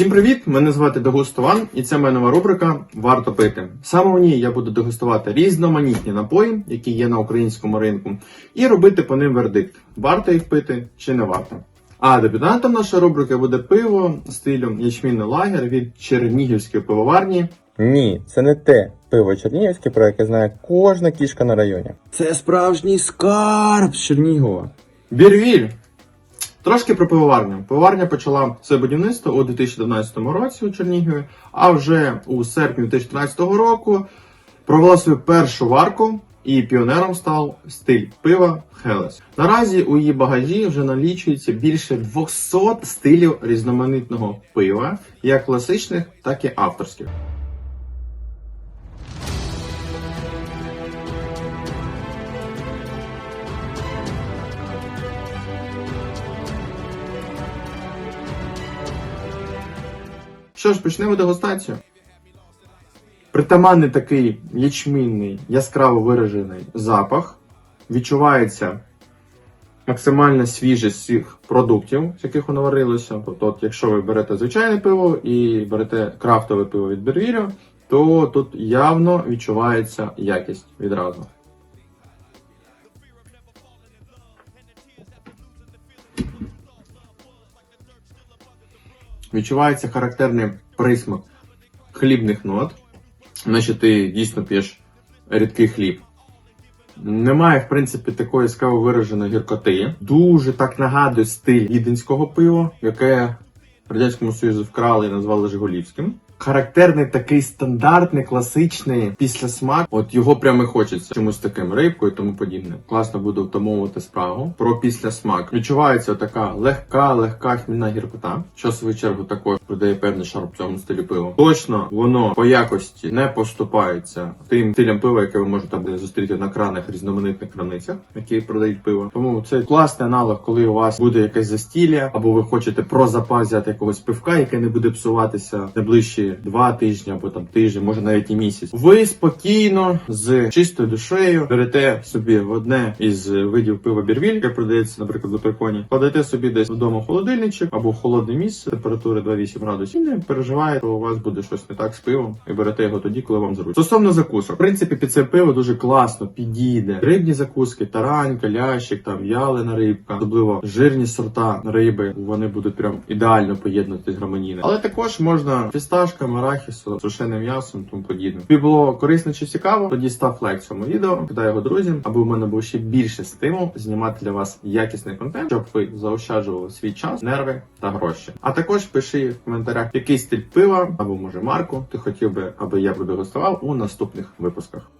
Всім привіт! Мене звати Дегустован, і це моя нова рубрика Варто пити. Саме в ній я буду дегустувати різноманітні напої, які є на українському ринку, і робити по ним вердикт: варто їх пити чи не варто. А дебютантом нашої рубрики буде пиво стилю ячмінний лагер від Чернігівської пивоварні. Ні, це не те пиво Чернігівське, про яке знає кожна кішка на районі. Це справжній скарб з Чернігова. Бірвіль. Трошки про пивоварню. Пивоварня почала своє будівництво у 2012 році у Чернігові, а вже у серпні 2013 року провела свою першу варку і піонером став стиль пива Хелес. Наразі у її багажі вже налічується більше 200 стилів різноманітного пива, як класичних, так і авторських. Що ж, почнемо дегустацію. Притаманний такий ячмінний, яскраво виражений запах. Відчувається максимальна свіжість всіх продуктів, з яких воно варилося. Тобто, от, якщо ви берете звичайне пиво і берете крафтове пиво від Бервілю, то тут явно відчувається якість відразу. Відчувається характерний присмак хлібних нот, наче ти дійсно п'єш рідкий хліб. Немає, в принципі, такої яскраво вираженої гіркоти. Дуже так нагадує стиль віденського пива, яке в Радянському Союзі вкрали і назвали Жигулівським. Характерний такий стандартний, класичний післясмак. От його прямо хочеться чомусь таким рибкою тому подібне. Класно буде втамовувати справу. Про післясмак. Відчувається така легка, легка хмільна гіркота, що в свою чергу також придає певний шарм цьому стилю пива. Точно воно по якості не поступається тим стилям пива, яке ви можете зустріти на кранах різноманітних краницях, які продають пиво. Тому це класний аналог, коли у вас буде якесь застілля, або ви хочете про запас взяти якогось пивка, яке не буде псуватися найближчі два тижні або там тиждень, може навіть і місяць. Ви спокійно з чистою душею берете собі в одне із видів пива бірвіль, яке продається, наприклад, в Лепреконі, кладете собі десь вдома холодильничок або холодне місце температури 2,8 градусів. І не переживаєте, у вас буде щось не так з пивом, і берете його тоді, коли вам зручно. Стосовно закусок, в принципі, під це пиво дуже класно підійде. Рибні закуски, таранька, лящик, там в'ялена рибка, особливо жирні сорта риби. Вони будуть прям ідеально поєднуватись гармонійно. Але також можна фісташками, арахісу, сушеним м'ясом, тому подібне. Тобі було корисно чи цікаво? Тоді став лайк цьому відео, кидай його друзям, аби в мене був ще більше стимул знімати для вас якісний контент, щоб ви заощаджували свій час, нерви та гроші. А також пиши в коментарях, який стиль пива або може марку ти хотів би, аби я продегустував у наступних випусках.